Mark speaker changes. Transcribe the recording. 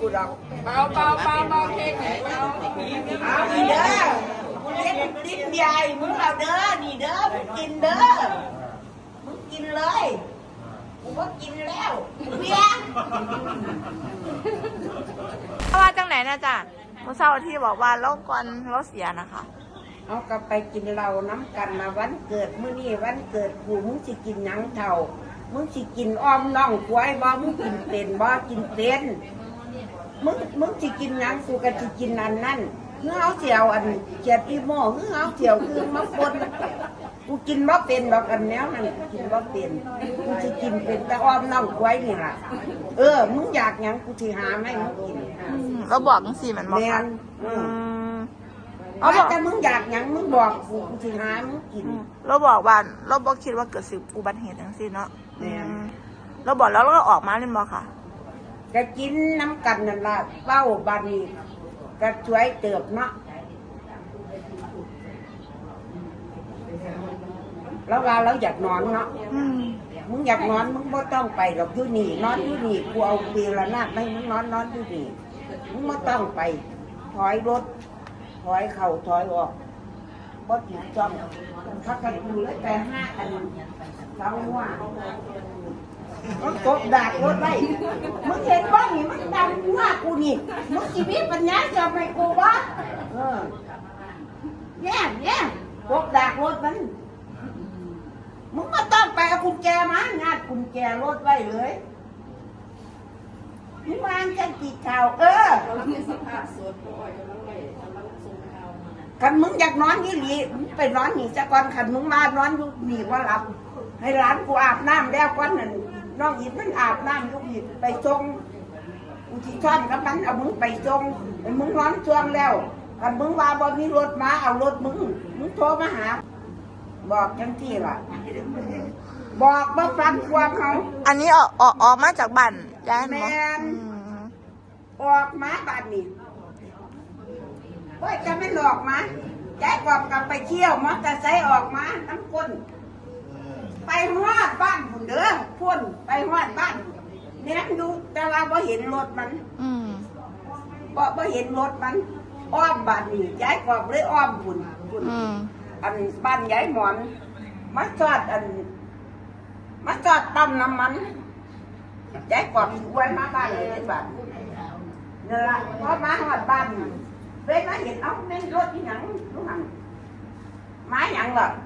Speaker 1: กูดอก
Speaker 2: เบาเบาเบาเบาเค้กไหนเบา
Speaker 1: เอานี่เด้อกูเลี้ยงดิ้นใหญ่มึงเอาเด้อนี่เด้อมึงกินเด้อมึงกินเลยกูว่ากินแล้วเบี้ย
Speaker 3: ว่าจังไหนนะจ๊ะมื่อเช้าที่บอกว่าเราก่อนเราเสียนะคะ
Speaker 1: เอากลับไปกินเหล้าน้ำกันมาวันเกิดมื้อนี้วันเกิดกูมึงสิกินหยังเท่ามึงสิกินอ้อมน่องควายบ่มึงกินเป็นบ่กินเป็น มึงมึงสิกินหยังกูก็สิกินอันนั้นเฮือเอาเสียวอันเจียดอีโม่เฮือเอาเสียวคือมาปนกูกินบ่เป็นดอกอันแนวนั้นกูกินบ่เป็นกูสิกินเป็นแต่อ้อมน่องควายนี่ล่ะ เออ มึงอยากหยังกูสิหาให้มึงกิน
Speaker 3: อืมเราบอกจังสี่เหมือนบอก
Speaker 1: แม่
Speaker 3: ค่ะ
Speaker 1: นอื
Speaker 3: อื
Speaker 1: ม
Speaker 3: มเรา
Speaker 1: เอา
Speaker 3: บอก
Speaker 1: แต่มึงอยากหยังมึงบอกกูกูสิหามึงกิน
Speaker 3: อืมเราบอกว่าเราบอกคิดว่าเกิดสิอุบัติเหตุจังสี่เนาะ
Speaker 1: แม่น
Speaker 3: อืมเราบอกแล้วเราก็ออกมาเล่นบอกค่ะ
Speaker 1: ก็กินน้ำกันนั่นละเป้าบานีก็ช่วยเติบเนาะแล้วว่าเราอยากนอนเนาะ
Speaker 3: อืม
Speaker 1: มึงอยากนอนมึงไม่ต้องไปหรอกอยู่นี่นอนอยู่นี่กูเอาปีละนาดไม่มึงนอนนอนอยู่นี่มึงไม่ต้องไป ถอยรถ ถอยเข่าถอยออกบ่ติดจ้องถ้ากันกูเลยแต่ห้าอันสองหัว มันกดดากรถไว้มึงเห็นบ้างนี่มันดังหัวกูนี่มึงชีวิตปัญญาจะไม่กูวะเออเนี่ยเนี่ยกดดากรถมันมึงก็ต้องไปเอากุญแจมางัดกุญแจรถไว้เลยมึงวางกันกี่ข่าวเออคันมึงอยากนอนยี่หลีมึงไปนอนนี่จะก่อนคันมึงมานอนอยู่นี่ว่าหลับให้ร้านกูอาบน้ำแล้วก่อนนั่น น้องหยิบมันอาบน้ำลูกหยิบไปจงกูที่ช่อนกับมันเอามึงไปจงให้มึงนอนช่วงแล้วคันมึงว่าบ่มีรถมาเอารถมึงมึงโทรมาหา บอกจังที่ล่ะ บอกบ่ฟังความเขา
Speaker 3: อันนี้ออกออกออกมาจากบ้านย้าย
Speaker 1: แม่
Speaker 3: เนาะ
Speaker 1: น
Speaker 3: อืม
Speaker 1: ออกมาบ้านนี้โอ้ยจะไม่หลอกมาใจกอบกลับไปเที่ยวมอเตอร์ไซค์ออกมาน้ำก้น ไปฮอดบ้านผุนเด้อพ่นไปฮอดบ้านเนี่ยดูแต่ว่าบ่เห็นรถมัน
Speaker 3: อืม
Speaker 1: บ่บ่เห็นรถมัน อ้อมบ้านนี้ยายกอบเลยอ้อมผุนผุน
Speaker 3: อืม
Speaker 1: อันบ้านยายหมอนมาจอดอันมาจอดปั๊มน้ำมันยายกอบสิไว้มาบ้านเลยในบ้านนี่ละพอมาหอดบ้านเวลาเห็นเอ้าแม่นรถที่หยังรู้หันไม้หยังเหรอเอา